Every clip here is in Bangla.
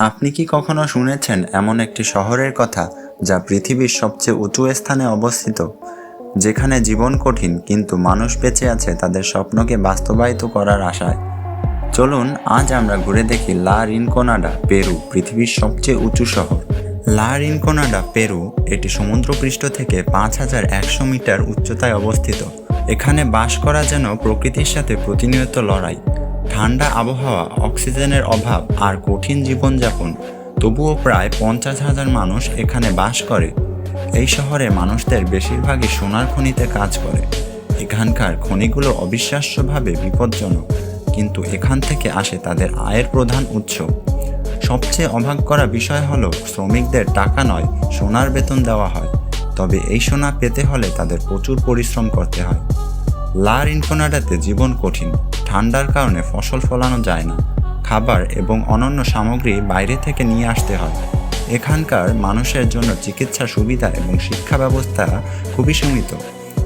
আপনি কি কখনো শুনেছেন এমন একটি শহরের কথা যা পৃথিবীর সবচেয়ে উঁচু স্থানে অবস্থিত? যেখানে জীবন কঠিন, কিন্তু মানুষ বেঁচে আছে তাদের স্বপ্নকে বাস্তবায়িত করার আশায়। চলুন, আজ আমরা ঘুরে দেখি লা রিনকোনাডা, পেরু, পৃথিবীর সবচেয়ে উঁচু শহর। লা রিনকোনাডা, পেরু, এটি সমুদ্রপৃষ্ঠ থেকে পাঁচ হাজার একশো মিটার উচ্চতায় অবস্থিত। এখানে বাস করা যেন প্রকৃতির সাথে প্রতিনিয়ত লড়াই। ঠান্ডা আবহাওয়া, অক্সিজেনের অভাব আর কঠিন জীবনযাপন, তবুও প্রায় পঞ্চাশ হাজার মানুষ এখানে বাস করে। এই শহরে মানুষদের বেশিরভাগই সোনার খনিতে কাজ করে। এখানকার খনিগুলো অবিশ্বাস্যভাবে বিপজ্জনক, কিন্তু এখান থেকে আসে তাদের আয়ের প্রধান উৎস। সবচেয়ে অবাক করা বিষয় হলো, শ্রমিকদের টাকা নয়, সোনার বেতন দেওয়া হয়। তবে এই সোনা পেতে হলে তাদের প্রচুর পরিশ্রম করতে হয়। লা রিনকোনাডাতে জীবন কঠিন। ঠান্ডার কারণে ফসল ফলানো যায় না। খাবার এবং অনন্য সামগ্রী বাইরে থেকে নিয়ে আসতে হয়। এখানকার মানুষের জন্য চিকিৎসা সুবিধা এবং শিক্ষা ব্যবস্থা খুবই সীমিত।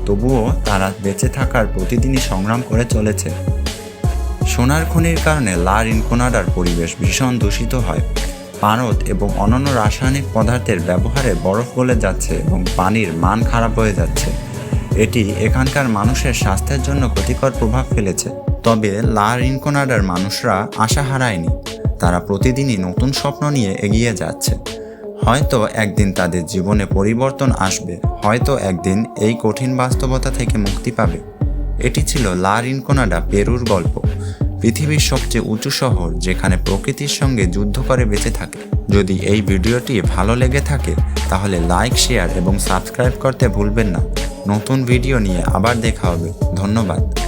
তবুও তারা বেঁচে থাকার প্রতিদিনই সংগ্রাম করে চলেছে। সোনার খনির কারণে লা রিনকোনাডার পরিবেশ ভীষণ দূষিত হয়। পারদ এবং অন্যান্য রাসায়নিক পদার্থের ব্যবহারে বরফ গলে যাচ্ছে এবং পানির মান খারাপ হয়ে যাচ্ছে। এটি এখানকার মানুষের স্বাস্থ্যের জন্য ক্ষতিকর প্রভাব ফেলেছে। তবে লা রিনকোনাডার মানুষরা আশা হারায়নি। তারা প্রতিদিনই নতুন স্বপ্ন নিয়ে এগিয়ে যাচ্ছে। হয়তো একদিন তাদের জীবনে পরিবর্তন আসবে, হয়তো একদিন এই কঠিন বাস্তবতা থেকে মুক্তি পাবে। এটি ছিল লা রিনকোনাডা পেরুর গল্প, পৃথিবীর সবচেয়ে উঁচু শহর যেখানে প্রকৃতির সঙ্গে যুদ্ধ করে বেঁচে থাকে। যদি এই ভিডিওটি ভালো লেগে থাকে, তাহলে লাইক, শেয়ার এবং সাবস্ক্রাইব করতে ভুলবেন না। নতুন ভিডিও নিয়ে আবার দেখা হবে। ধন্যবাদ।